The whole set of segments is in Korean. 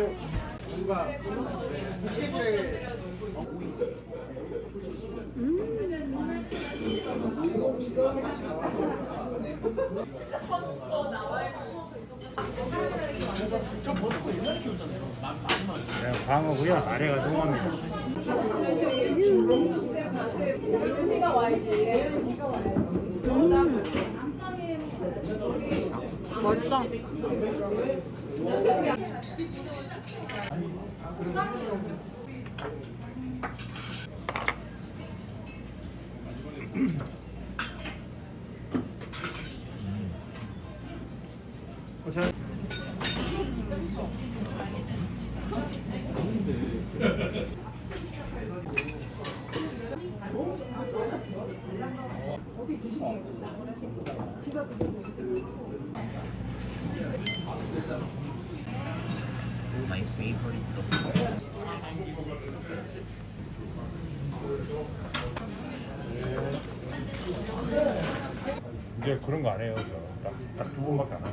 그리고 뭔가 스케줄에 네, 광어고요. 아래가 동어입니다. 음. 음. 맛있다. My favorite. 이제 그런 거 안 해요. 딱두 번밖에 안 하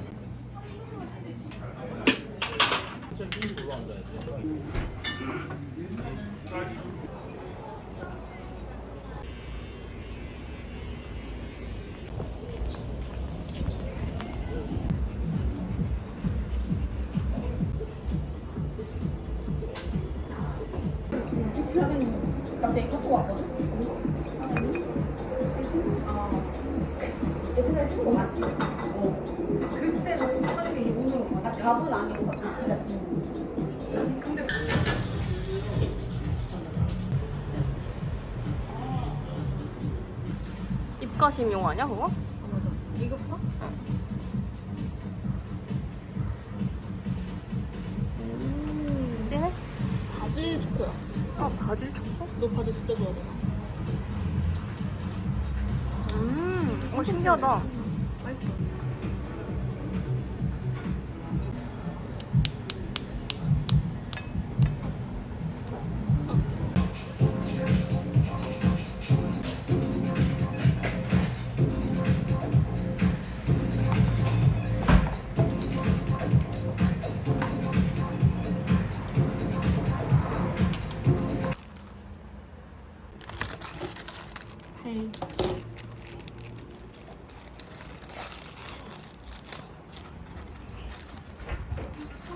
고. 답은 아닌 것 같아, 진짜 지금. 입가심 용 아니야 그거? 맞아. 이거부터? 음, 진해? 바질 초코야. 아 바질 초코? 너 바질 진짜 좋아하잖아. 음, 어 신기하다.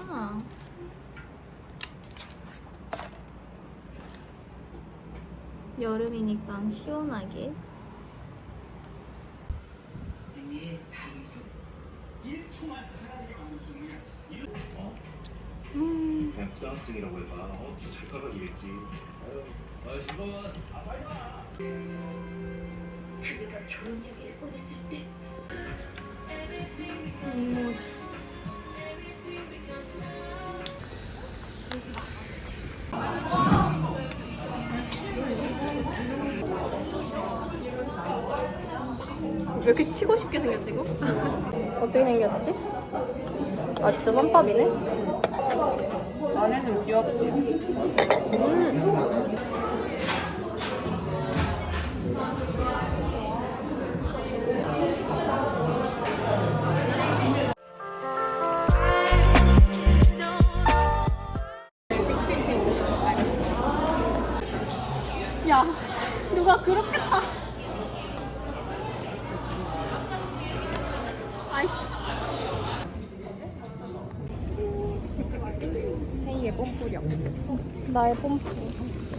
아. 여름이니까 시원하게. 음, 그냥 고등학생이라고 해봐. 어, 잘 깔아주겠지. 그대가 결혼 이야기를 꺼냈을 때 음, 왜 이렇게 치고 싶게 생겼지 이거? 어떻게 생겼지? 아 진짜 쌈밥이네? 안에는 귀엽지. 음. 야, 누가 그렇겠 나의 뽐뿌.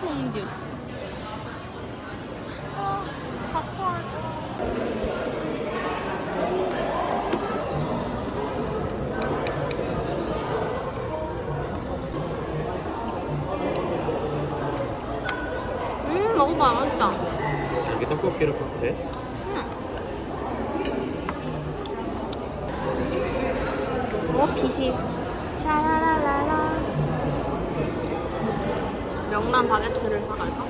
퐁듀. 아, 갖고. 음, 먹어봐, 맛있다. 이게 같아? 빛이. 샤라 명란 바게트를 사갈까?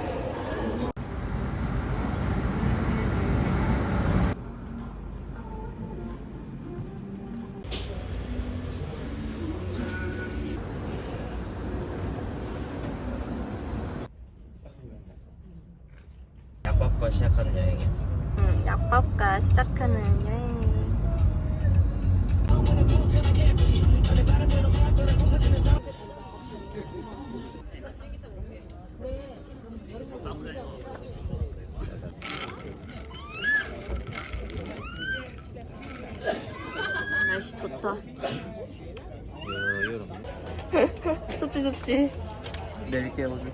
약밥과 시작하는 여행이었어. 응, 약밥과 시작하는 여행. 좋지. 내릴게 오늘.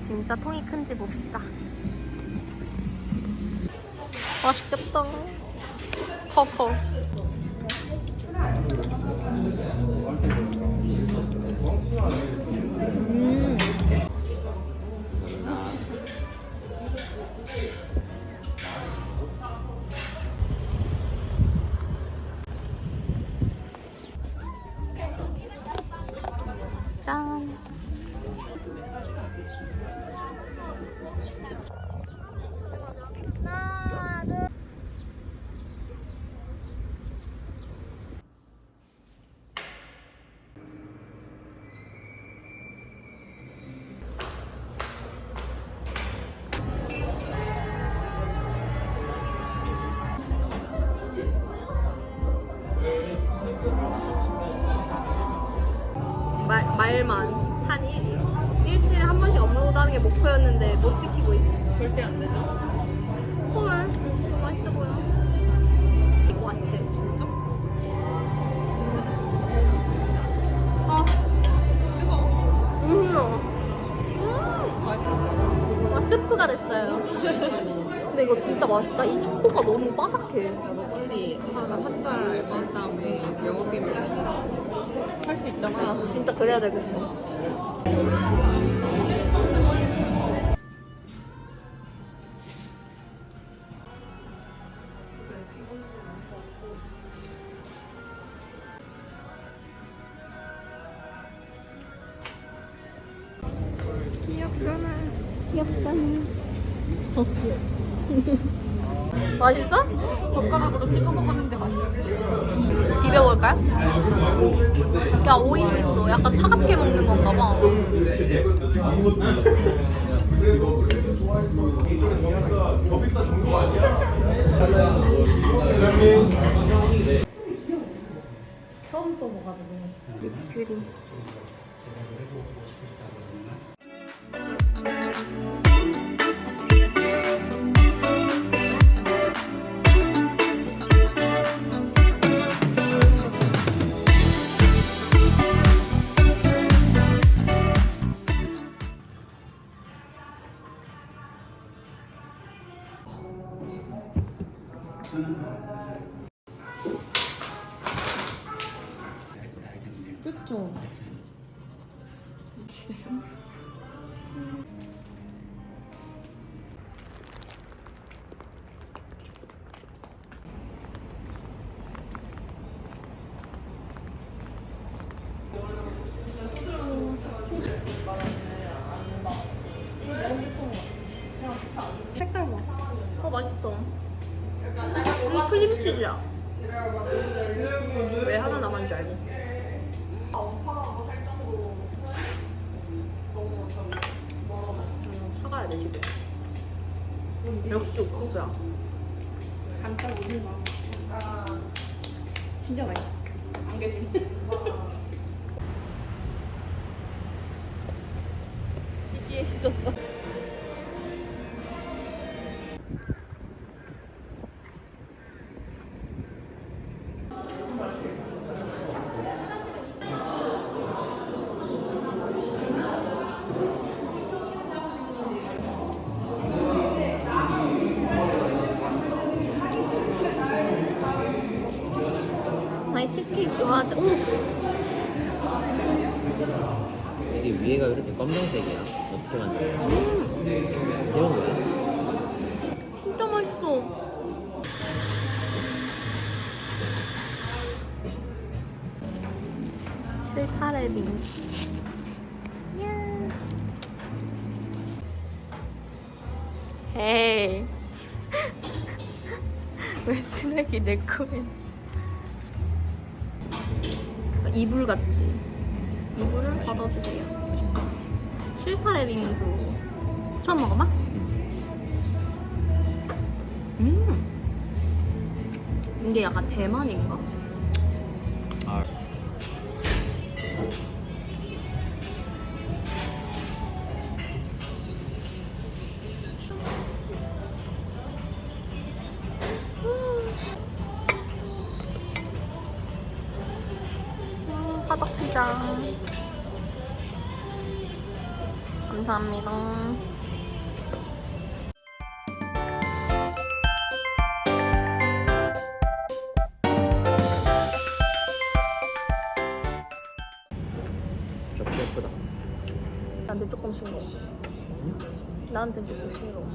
진짜 통이 큰지 봅시다. 맛있겠다. 커커. 절대 안 되죠? 헐, 너무 맛있어 보여. 이거 맛있대. 진짜? 아, 뜨거워. 음, 와 스프가 됐어요. 근데 이거 진짜 맛있다. 이 초코가 너무 바삭해. 나도 빨리 하나 한달 알바한 다음에 영업비밀 할수 있잖아. 진짜 그래야 되겠어. 졌어. 맛있어? 젓가락으로 찍어 먹었는데 맛있어. 비벼볼까요? 야 오이도 있어. 약간 차갑게 먹는 건가 봐. 처음 써봐가지고. 그림. 그쵸? 치즈야. 왜 하나 남았는 지 알겠어. 음, 사가야 돼 집에. 역시 옥수수야. 잠깐 오는 거. 진짜 맛있어. 안. 이게 있었어. 아니 치즈케이크 좋아하지? 오! 이게 위에가 왜 이렇게 검정색이야? 어떻게 만든 거야? 이런 거야? 진짜 맛있어. 실타래 빙수. 야. 에이. 왜 쓰레기 내 코에? 이불 같지? 이불을 받아주세요. 실파레 빙수. 처음 먹어봐? 음. 이게 약간 대만인가? 아. 음, 화덕 피자. 감사합니다. 좀 예쁘다. 나한테 조금 싱거워. 나한테 조금 싱거워.